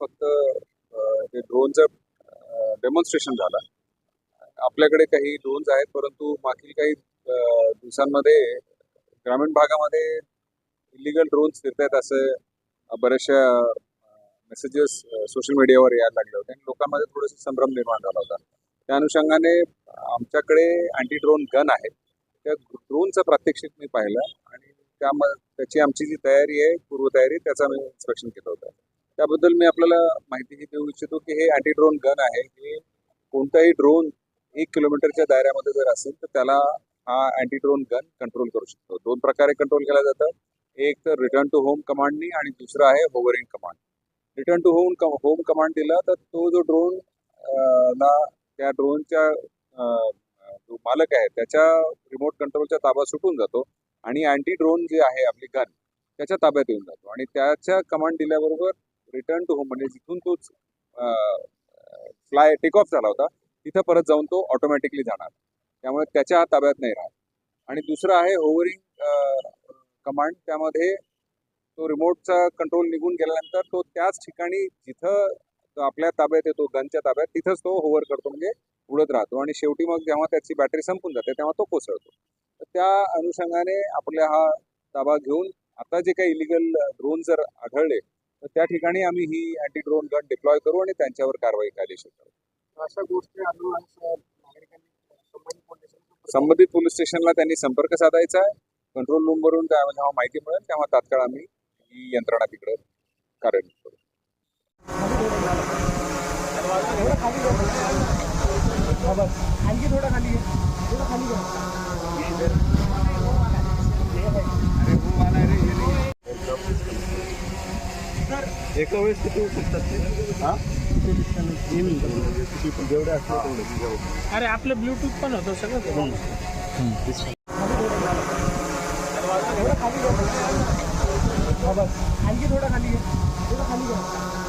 फक्त हे ड्रोनचं डेमॉन्स्ट्रेशन झालं. आपल्याकडे काही ड्रोन्स आहेत परंतु मागील काही दिवसांमध्ये ग्रामीण भागामध्ये इलिगल ड्रोन्स फिरतायत असं बऱ्याचशा मेसेजेस सोशल मीडियावर यायला लागले होते. आणि लोकांमध्ये थोडंसं संभ्रम निर्माण झाला होता. त्या अनुषंगाने आमच्याकडे अँटी ड्रोन गन आहे त्या ड्रोनचं प्रात्यक्षिक मी पाहिलं आणि त्यामध्ये त्याची आमची जी तयारी आहे पूर्वतयारी त्याचा मी इन्स्पेक्शन केलं होतं. त्याबद्दल मी आपल्याला माहिती देऊ इच्छितो की हे अँटी ड्रोन गन आहे. हे कोणताही ड्रोन एक किलोमीटरच्या दायऱ्यामध्ये जर असेल तर त्याला हा अँटी ड्रोन गन कंट्रोल करू शकतो. दोन प्रकारे कंट्रोल केला जातं एक तर रिटर्न टू होम कमांडनी आणि दुसरं आहे hovering command return to home home command दिला तर तो जो ड्रोन ला त्या ड्रोनच्या जो मालक आहे त्याच्या रिमोट कंट्रोलच्या ताबा सुटून जातो आणि अँटी ड्रोन जे आहे आपली गन त्याच्या ताब्यात येऊन जातो. आणि त्याच्या कमांड दिल्याबरोबर रिटर्न टू होम म्हणजे जिथून तोच फ्लाय टेक ऑफ झाला होता तिथं परत जाऊन तो ऑटोमॅटिकली जाणार. त्यामुळे त्याच्या ताब्यात नाही राहत. आणि दुसरं आहे ओव्हरिंग कमांड त्यामध्ये तो रिमोटचा कंट्रोल निघून गेल्यानंतर तो त्याच ठिकाणी जिथं तो आपल्या ताब्यात येतो गनच्या ताब्यात तिथंच तो होवर करतो म्हणजे उडत राहतो. आणि शेवटी मग जेव्हा त्याची बॅटरी संपून जाते तेव्हा तो कोसळतो. तर त्या अनुषंगाने आपल्या हा ताबा घेऊन आता जे काही इलिगल ड्रोन जर आढळले तर त्या ठिकाणी आम्ही ही अँटी ड्रोन गन डिप्लॉय करू आणि त्यांच्यावर कारवाई कायदेशीर करू. अशा गोष्टी संबंधित पोलीस स्टेशनला त्यांनी संपर्क साधायचा आहे. कंट्रोल रूमवरून त्या जेव्हा माहिती मिळेल तेव्हा तात्काळ आम्ही ही यंत्रणा तिकडे कार्यान्वित करू. आणखी थोडं खाली. थोडं खाली एका वेळेस किती होऊ शकतात ते? हा? जेवढे असले तेवढे अरे आपलं ब्लूटूथ पण होतं सगळं. थोडं खाली घे. आणखी थोडं खाली घे.